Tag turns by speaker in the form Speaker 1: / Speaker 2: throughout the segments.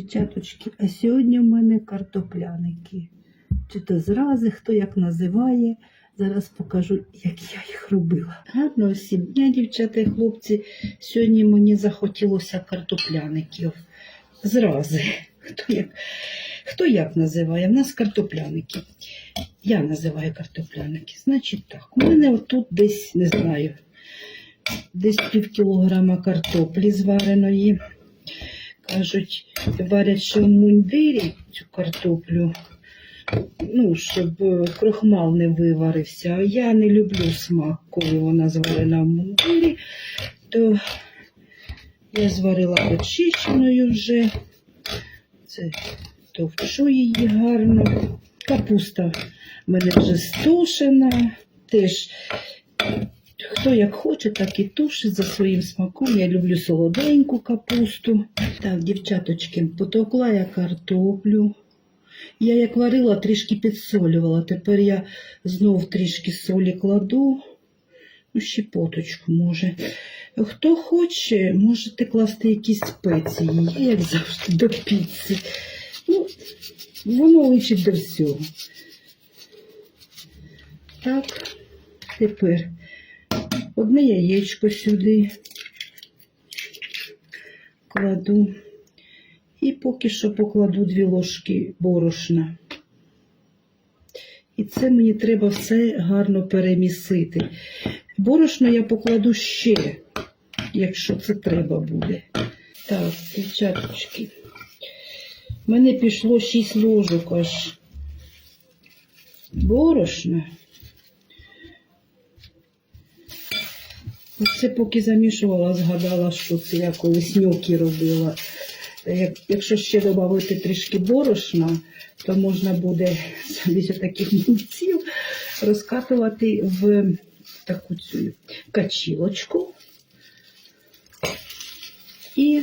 Speaker 1: Дівчаточки, а сьогодні в мене картопляники. Чи то зрази, хто як називає. Зараз покажу, як я їх робила. Гарного всім дня, дівчата і хлопці. Сьогодні мені захотілося картопляників. Зрази. Хто як, хто як називає? В нас картопляники. Я називаю картопляники. Значить так, у мене отут десь, не знаю, десь пів кілограма картоплі звареної. Кажуть, варять ще в мундирі цю картоплю, ну, щоб е, крохмал не виварився. Я не люблю смак, коли вона зварена в мундирі, то я зварила очищеною вже. Це товчу її гарно. Капуста в мене вже стушена. Теж хто як хоче, так і тушить за своїм смаком. Я люблю солоденьку капусту. Так, дівчаточки, потовкла я картоплю. Я як варила, трішки підсолювала. Тепер я знов трішки солі кладу. Ну, щепоточку може. Хто хоче, можете класти якісь спеції, Я, як завжди, до піци. Ну, воно личить до всього. Так, тепер одне яєчко сюди кладу. І поки що покладу дві ложки борошна. І це мені треба все гарно перемісити. Борошно я покладу ще, якщо це треба буде. Так, дівчаточки. В мене пішло 6 ложок аж борошна. Оце поки замішувала, згадала, що це я колись ньокі робила. Як, якщо ще додати трішки борошна, то можна буде замість таких мільців розкатувати в таку цю качілочку і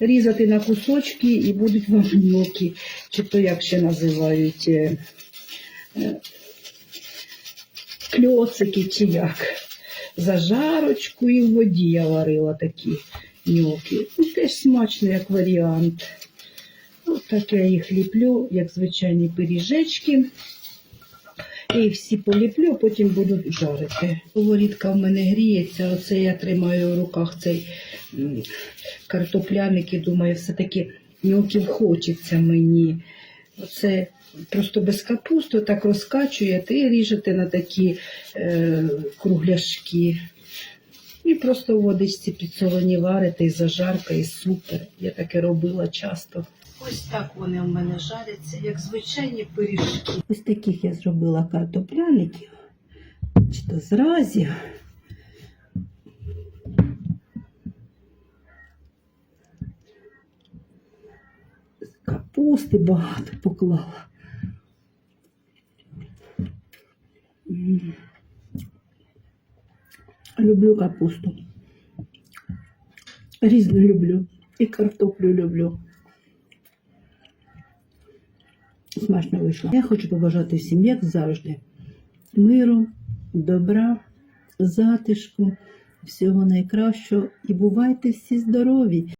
Speaker 1: різати на кусочки, і будуть вам ньокі, чи то як ще називають е, е, кльоцики, чи як. Зажарочку і в воді я варила такі ньоки. Ну, теж смачно, як варіант. Ось так я їх ліплю, як звичайні пиріжечки. Їх всі поліплю, потім буду жарити. Сковорідка в мене гріється, оце я тримаю в руках цей картопляник і думаю, все-таки ньоків хочеться мені. Оце просто без капусту так розкачуєте і ріжете на такі е, кругляшки. І просто в водичці підсолені варите, і зажарка, і супер. Я таке робила часто. Ось так вони в мене жаряться, як звичайні пиріжки. Ось таких я зробила картопляників, чи то зразів. Капусти багато поклала. Люблю капусту. Різну люблю. І картоплю люблю. Смачно вийшло. Я хочу побажати всім, як завжди, миру, добра, затишку, всього найкращого. І бувайте всі здорові!